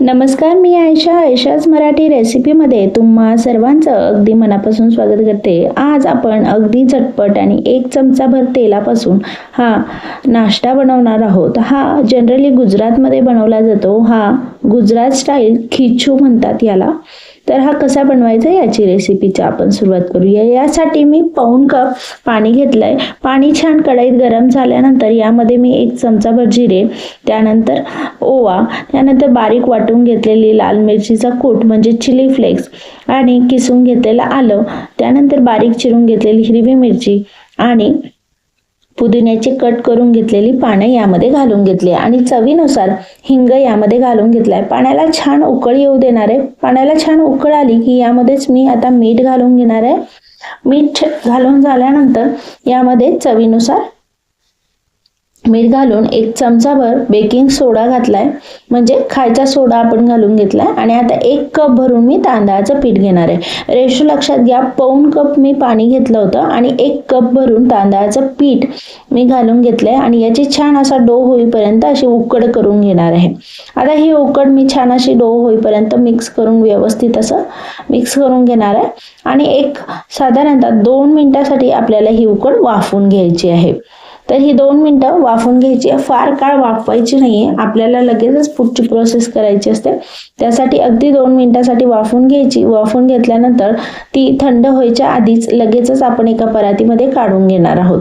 नमस्कार मी आयशा आयशाच मराठी रेसिपीमध्ये तुम्हा सर्वांचं अगदी मनापासून स्वागत करते. आज आपण अगदी झटपट आणि एक चमचाभर तेलापासून हा नाश्ता बनवणार आहोत. हा जनरली गुजरातमध्ये बनवला जातो. हा गुजरात स्टाईल खिचू म्हणतात याला. तर हा कसा बनवायचा याची रेसिपीची आपण सुरुवात करूया. यासाठी मी पाऊण कप पाणी घेतलंय. पाणी छान कढईत गरम झाल्यानंतर यामध्ये मी एक चमचाभर जिरे त्यानंतर ओवा त्यानंतर बारीक वाटून घेतलेली लाल मिरचीचा कूट म्हणजे चिली फ्लेक्स आणि किसून घेतलेलं आलं त्यानंतर बारीक चिरून घेतलेली हिरवी मिरची आणि पुदिन्याची कट करून घेतलेली पानं यामध्ये घालून घेतली आणि चवीनुसार हिंग यामध्ये घालून घेतलाय पाण्याला छान उकळ येऊ देणार आहे. पाण्याला छान उकळ आली की यामध्येच मी आता मीठ घालून घेणार आहे. मीठ घालून झाल्यानंतर यामध्ये चवीनुसार मीठ घालून एक चमचाभर बेकिंग सोडा घातलाय. म्हणजे खायचा सोडा आपण घालून घेतलाय. आणि आता एक कप भरून मी तांदळाचं पीठ घेणार आहे. रेशो लक्षात घ्या पाऊन कप मी पाणी घेतलं होतं आणि एक कप भरून तांदळाचं पीठ मी घालून घेतलंय. आणि याची छान असा डो होईपर्यंत अशी उकड करून घेणार आहे. आता ही उकड मी छान अशी डो होईपर्यंत मिक्स करून व्यवस्थित असं मिक्स करून घेणार आहे. आणि एक साधारणतः दोन मिनिटासाठी आपल्याला ही उकड वाफवून घ्यायची आहे. तर ही दोन मिनटं वाफून घ्यायची फार काळ वाफवायची नाहीये. आपल्याला लगेचच पुढची प्रोसेस करायची असते. त्यासाठी अगदी दोन मिनिटासाठी वाफून घ्यायची. वाफून घेतल्यानंतर ती थंड व्हायच्या आधीच लगेचच आपण एका परातीमध्ये काढून घेणार आहोत.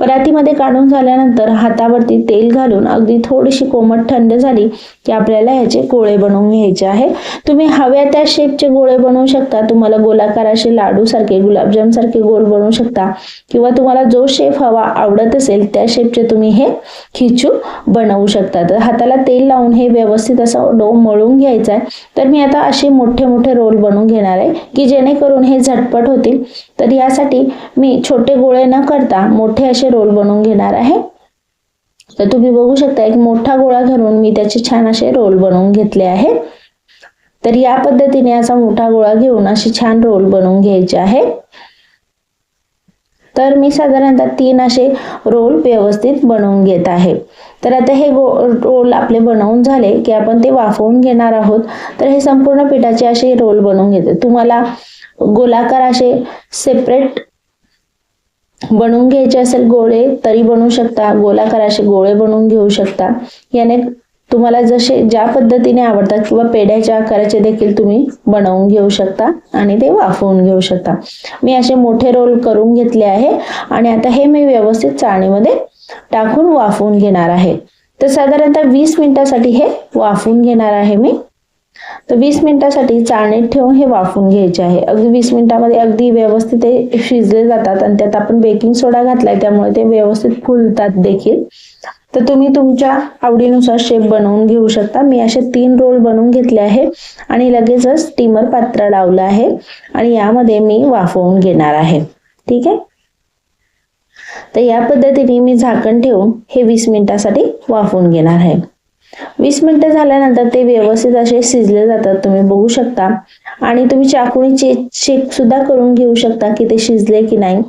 परातीमध्ये काढून झाल्यानंतर हातावरती तेल घालून अगदी थोडीशी कोमट थंड झाली की आपल्याला ह्याचे गोळे बनवून घ्यायचे आहे. तुम्ही हव्या त्या शेपचे गोळे बनवू शकता. तुम्हाला गोलाकार असे लाडू सारखे गुलाबजाम सारखे गोल बनवू शकता. किंवा तुम्हाला जो शेप हवा आवडत असेल त्या शेपचे तुम्ही हे खिचू बनवू शकता. तर हाताला तेल लावून हे व्यवस्थित असं डो मळून घ्यायचं आहे. तर मी आता असे मोठे मोठे रोल बनवून घेणार आहे की जेणेकरून हे झटपट होतील. तर यासाठी मी छोटे गोळे न करता मोठे असे रोल बनवून घेणार आहे. तर तुम्ही बघू शकता एक मोठा गोळा घालून मी त्याचे छान असे रोल बनवून घेतले आहे. तर या पद्धतीने असा मोठा गोळा घेऊन असे छान रोल बनवून घ्यायचे आहे. तर मी साधारणतः तीन असे रोल व्यवस्थित बनवून घेत आहे. तर आता हे गो रोल आपले बनवून झाले की आपण ते वाफवून घेणार आहोत. तर हे संपूर्ण पिठाचे असे रोल बनवून घेते. तुम्हाला गोलाकार असे सेपरेट बनवून घ्यायचे असेल गोळे तरी बनवू शकता. गोलाकार असे गोळे बनवून घेऊ शकता. याने तुम्हाला जसे ज्या पद्धतीने आवडतात किंवा पेढ्याच्या आकाराचे देखील तुम्ही बनवून घेऊ शकता आणि ते वाफवून घेऊ शकता. मी असे मोठे रोल करून घेतले आहे आणि आता हे मी व्यवस्थित चाळणीमध्ये टाकून वाफवून घेणार आहे. तर साधारणतः वीस मिनिटासाठी हे वाफवून घेणार आहे मी. तर वीस मिनिटासाठी चाळणीत ठेवून हे वाफवून घ्यायचे आहे. अगदी वीस मिनिटामध्ये अगदी व्यवस्थित ते शिजले जातात आणि त्यात आपण बेकिंग सोडा घातलाय त्यामुळे ते व्यवस्थित फुलतात देखील. तर तुम्ही तुमच्या आवडीनुसार शेप बनवून घेऊ शकता. मी असे तीन रोल बनवून घेतले आहे आणि लगेचच स्टीमर पात्र लावलं आहे आणि यामध्ये मी वाफवून घेणार आहे. ठीक आहे? तर या पद्धतीने मी झाकण ठेवून हे वीस मिनिटासाठी वाफवून घेणार आहे. वीस मिनिटं झाल्यानंतर ते व्यवस्थित असे शिजले जातात तुम्ही बघू शकता. आणि तुम्ही चाकूने चेक सुद्धा करून घेऊ शकता की ते शिजले की नाही.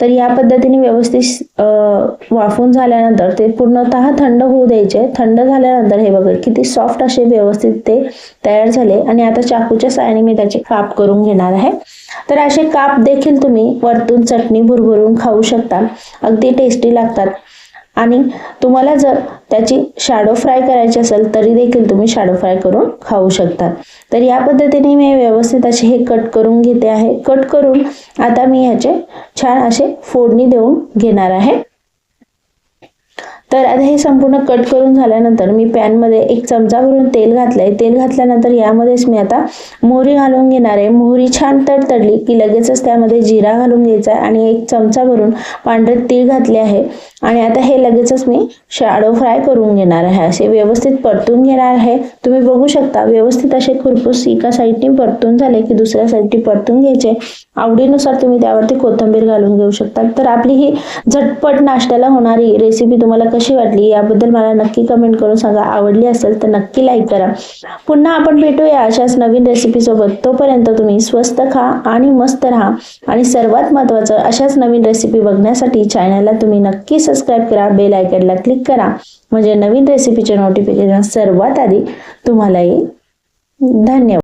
तर या पद्धतीने व्यवस्थित वाफून झाल्यानंतर ते पूर्णतः थंड होऊ द्यायचे. थंड झाल्यानंतर हे बघा किती सॉफ्ट असे व्यवस्थित ते तयार झाले. आणि आता चाकूच्या साहाय्याने मी त्याचे काप करून घेणार आहे. तर असे काप देखील तुम्ही वरतून चटणी भुरभरून खाऊ शकता. अगदी टेस्टी लागतात. आणि तुम्हाला जर त्याची शॅडो फ्राय करायची असेल तरी देखील तुम्ही शॅडो फ्राय करून खाऊ शकता. तर या पद्धतीने मी व्यवस्थित असे हे कट करून घेते आहे. कट करून आता मी ह्याचे छान असे फोडणी देऊन घेणार आहे. तर आता हे संपूर्ण कट करून झाल्यानंतर मी पॅनमध्ये एक चमचा भरून तेल घातलंय. तेल घातल्यानंतर यामध्येच मी आता मोहरी घालून घेणार आहे. मोहरी छान तडतडली की लगेचच त्यामध्ये जिरा घालून घ्यायचा आहे आणि एक चमचा भरून पांढरे तीळ घातले आहे. आणि आता हे लगेचच मी शाडो फ्राय करून घेणार आहे. असे व्यवस्थित परतून घेणार आहे. तुम्ही बघू शकता व्यवस्थित असे खुरपूस एका साईडने परतून झाले की दुसऱ्या साईडने परतून घ्यायचे. आवडीनुसार तुम्ही त्यावरती कोथिंबीर घालून घेऊ शकता. तर आपली ही झटपट नाश्त्याला होणारी रेसिपी तुम्हाला कशी कशी वाटली याबद्दल मला नक्की कमेंट करून सांगा. आवडली असेल तर नक्की लाईक करा. पुन्हा आपण भेटूया अशाच नवीन रेसिपी सोबत. तोपर्यंत तुम्ही स्वस्त खा आणि मस्त राहा. आणि सर्वात महत्त्वाचं अशाच नवीन रेसिपी बघण्यासाठी चॅनलला तुम्ही नक्की सबस्क्राईब करा. बेल आयकनला क्लिक करा. म्हणजे नवीन रेसिपीचे नोटिफिकेशन सर्वात आधी तुम्हाला येईल धन्यवाद.